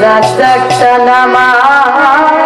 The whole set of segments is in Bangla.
Saç taktan ama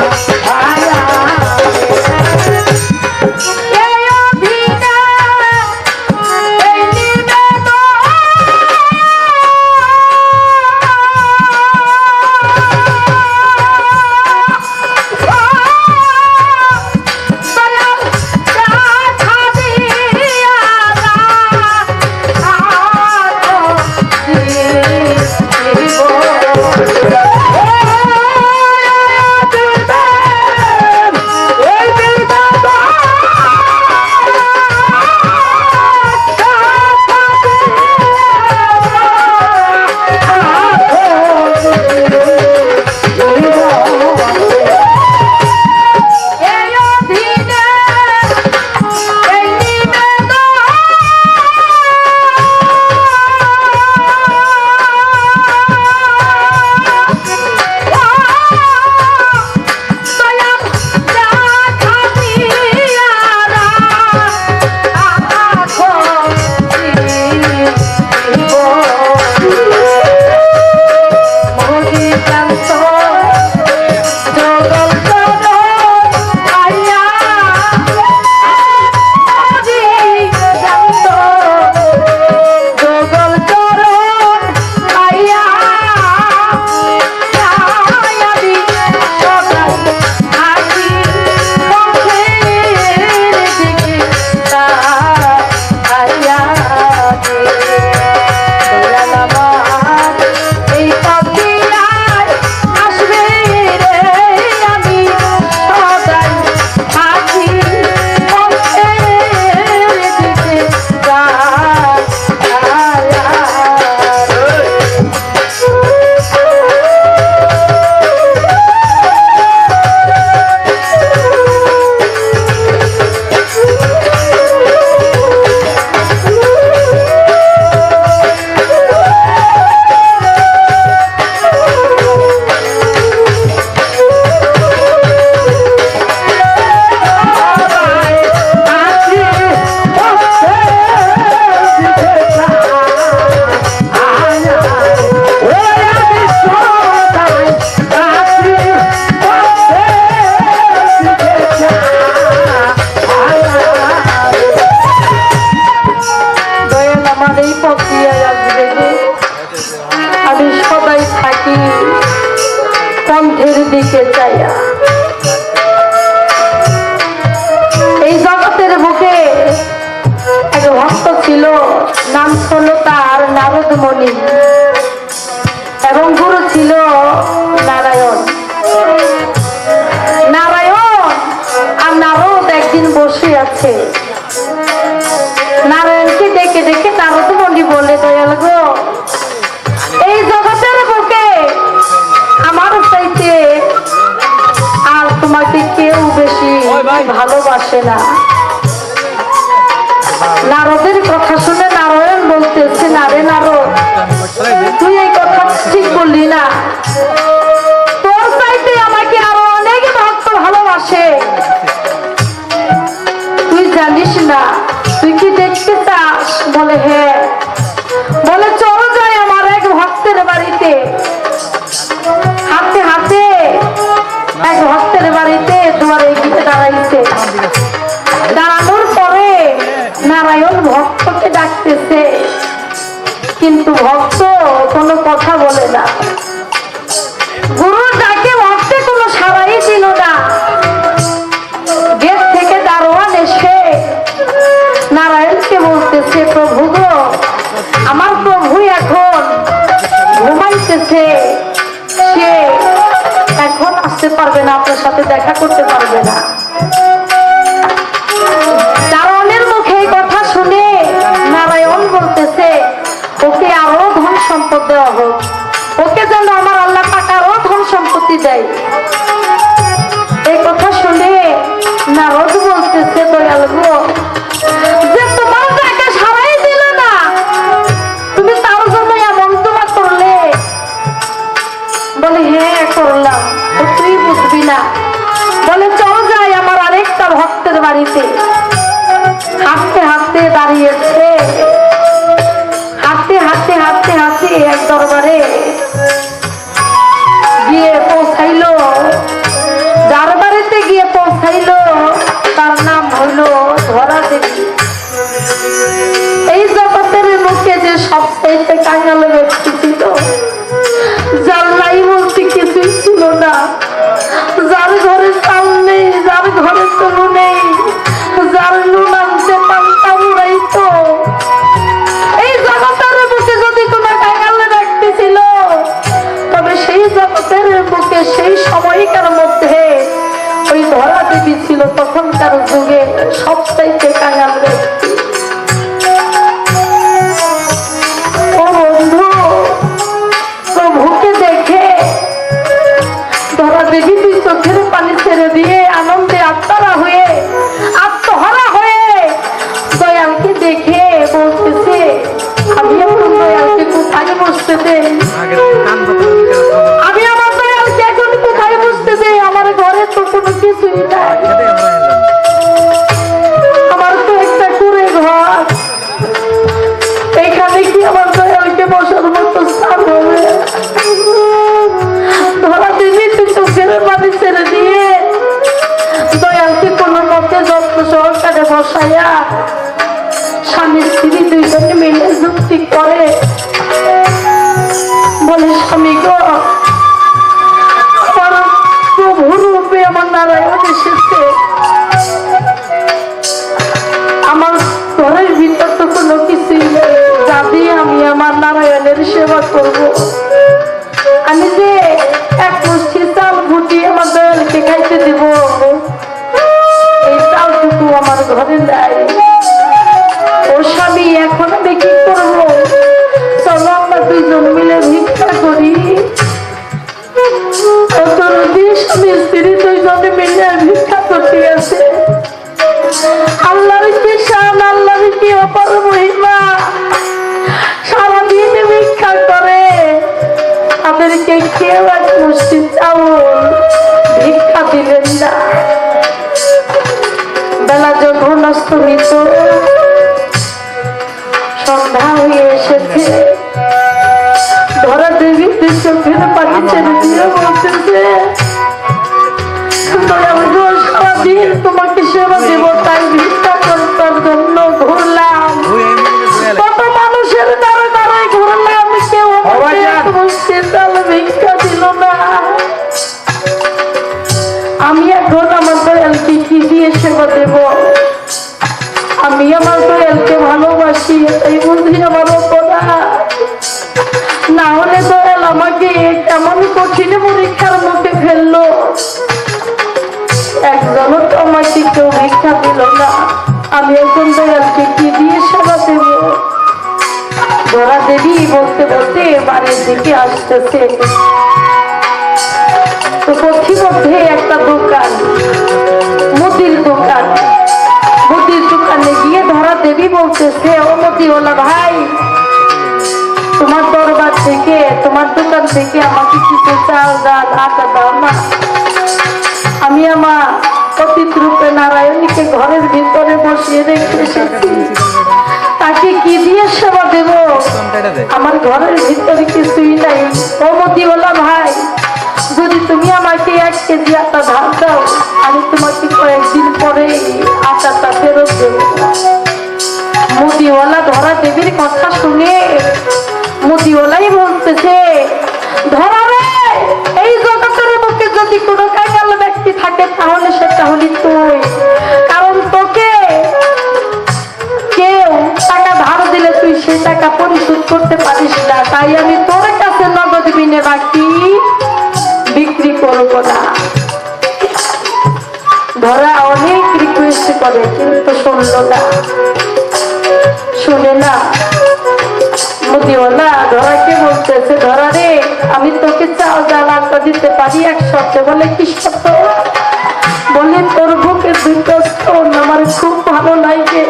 Thank. 那些在呀。নারদের কথা শুনে নারায়ণ বলতেছে নারে নারদ তুই এই কথা ঠিক বললি না। করে পরে। বলে, স্বামী গো, আমার নারায়ণ এসেছে। আমার ঘরের ভিতর তো কোনো কিছুই নেই। আমি আমার নারায়ণের সেবা করব। তুমি তো সন্ধ্যা হয়ে এসেছে ধরা দেবী চোখের পানি ছেড়ে দিয়ে বলতেছে তোমাকে সেবা দেব তাই ভিক্ষা করতার জন্য ঘুরলাম কত মানুষের দ্বারা দ্বারাই ঘুরলাম কেউ মুশকিল তাহলে ভিক্ষা দিল না আমি এখন আমার দয়ালকে কি দিয়ে সেবা দেবো। আমার দয়ালকে ভালোবাসি এটাই বুঝি আমার অপরাধ। না হলে দয়াল আমাকে কেমন কঠিন পরীক্ষার মুখে ফেলল। একজনও তো আমাকে কেউ ভিক্ষা দিল না। আমি এখন দয়ালকে কি দিয়ে সেবা দেব? ধরা দেবী বলতে বলতে বাড়ির দিকে আসতেছে। তো পথিমধ্যে একটা দোকান। দেবী বলতেছে ও মতিওয়ালা ভাই। তোমার দরবার থেকে, তোমার দোকান থেকে আমাকে কিছু চাল, ডাল, আটা দাও না। আমি আমার অতীত রূপে নারায়ণীকে ঘরের ভিতরে বসিয়ে রেখে এসেছি। তাকে কি দিয়ে সেবা দেব? আমার ঘরের ভিতরে কিছুই নাই। ও মতিওয়ালা ভাই। যদি তুমি আমাকে এক কেজি আটা ধার দাও, আমি তোমাকে কয়েকদিন পরে ধরা কথা শুনে মুদিওয়ালাই বলতেছে, ধরা রে, এই জগতের যদি কোনো কাঙ্গাল ব্যক্তি থাকে, তাহলে সেটা হলি তুই। কারণ তোকে কেউ টাকা ধার দিলে তুই সেই টাকা পরিশোধ করতে পারিস না। তাই আমি তোর কাছে নগদ বিনে বাকি বিক্রি করব না। ধরা অনেক রিকোয়েস্ট করে, কিন্তু না। শুনে না। মুদিওয়ালা ধরাকে বলতেছে, ধরা রে, আমি তোকে চাও জ্বালাটা দিতে পারি এক শর্তে বলে, কি শর্ত বলে, তোর বুকে আমার খুব ভালো লাগে।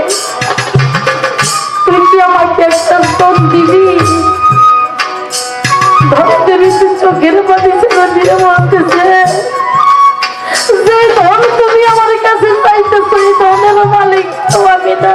তুই কি আমাকে একটা স্তন দিবি? ধরতে চোখের পানি দিয়ে যে ধন তুমি আমার কাছে চাইতেছো, এই ধনের মালিক তো আমি না।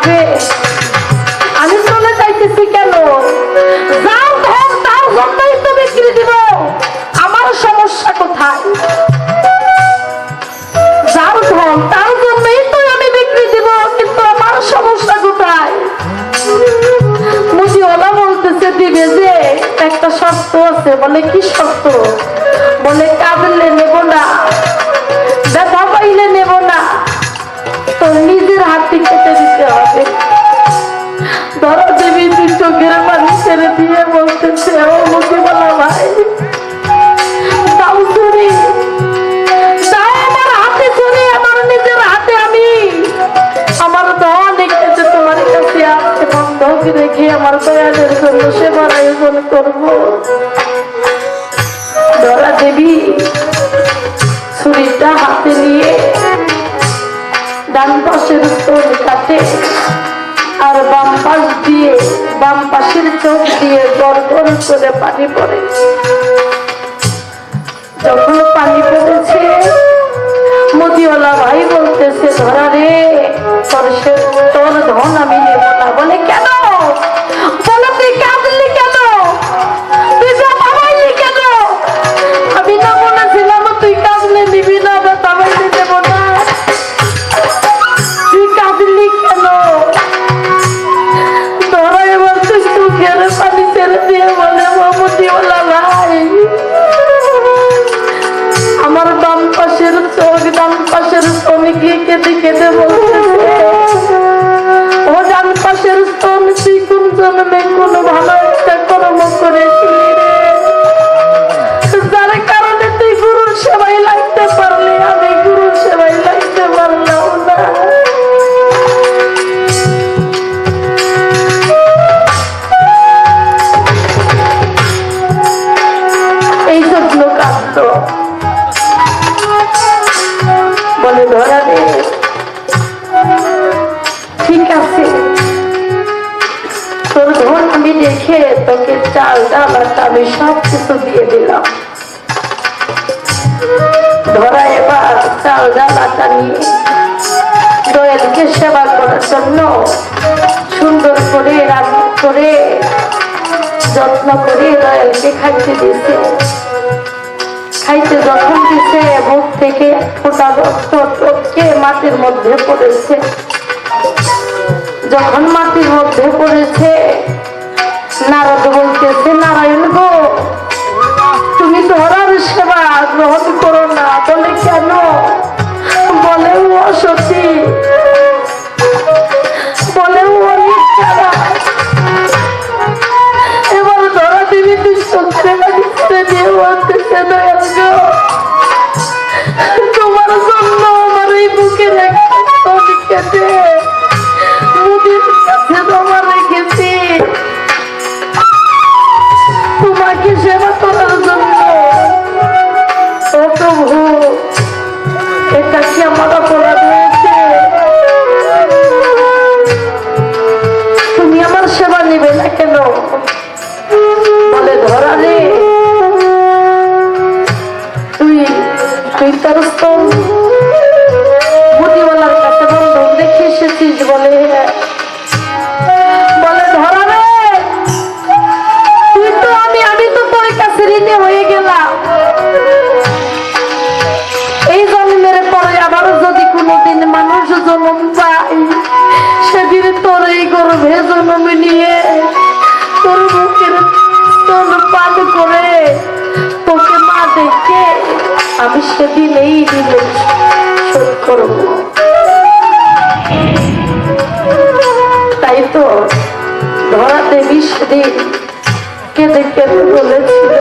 বলে, কি শর্ত বলে, কাঁদলে নেব না। ব্যথা পাইলে নেব না। তো নিজের হাতে কেটে দিতে হবে। ধরো দেবী তুই চোখের পানি ছেড়ে দিয়ে বলতেছে, ও বলা ভাই রেখে আমার দয়ালের জন্য সেবার আয়োজন করব। ধরা দেবী ছুরিটা হাতে নিয়ে ডান পাশের উত্তর কাটে আর বাম পাশ দিয়ে বাম পাশের চোখ দিয়ে গড়গড় করে পানি পড়ে। কেটে কেটে বলতেছে ও ডান পাশের স্তন তুই দয়ালকে সেবা করার জন্য সুন্দর করে রান্না করে, যত্ন করে দয়ালকে খাইতে দিছে খাইতে যখন দিছে মুখ থেকে ফোটা রক্ত টপকে মাটির মধ্যে পড়েছে। যখন মাটির মধ্যে পড়েছে, নারদ বলতেছে, নারায়ণ গো, তুমি ধরার সেবা গ্রহণ করো না বলে কেন বলে ও অসতী বলে ও এবার ধরা দেবী দুষ্ট সেবা দিচ্ছে দিয়ে গর্ভে জন্ম নিয়ে তোর মুখের তোর করে তোকে মা দেখে আমি সেদিন এই ঋণে শোধ করব। তাই তো ধরা দেবী সেদিন কেঁদে কেঁদে বলেছিল।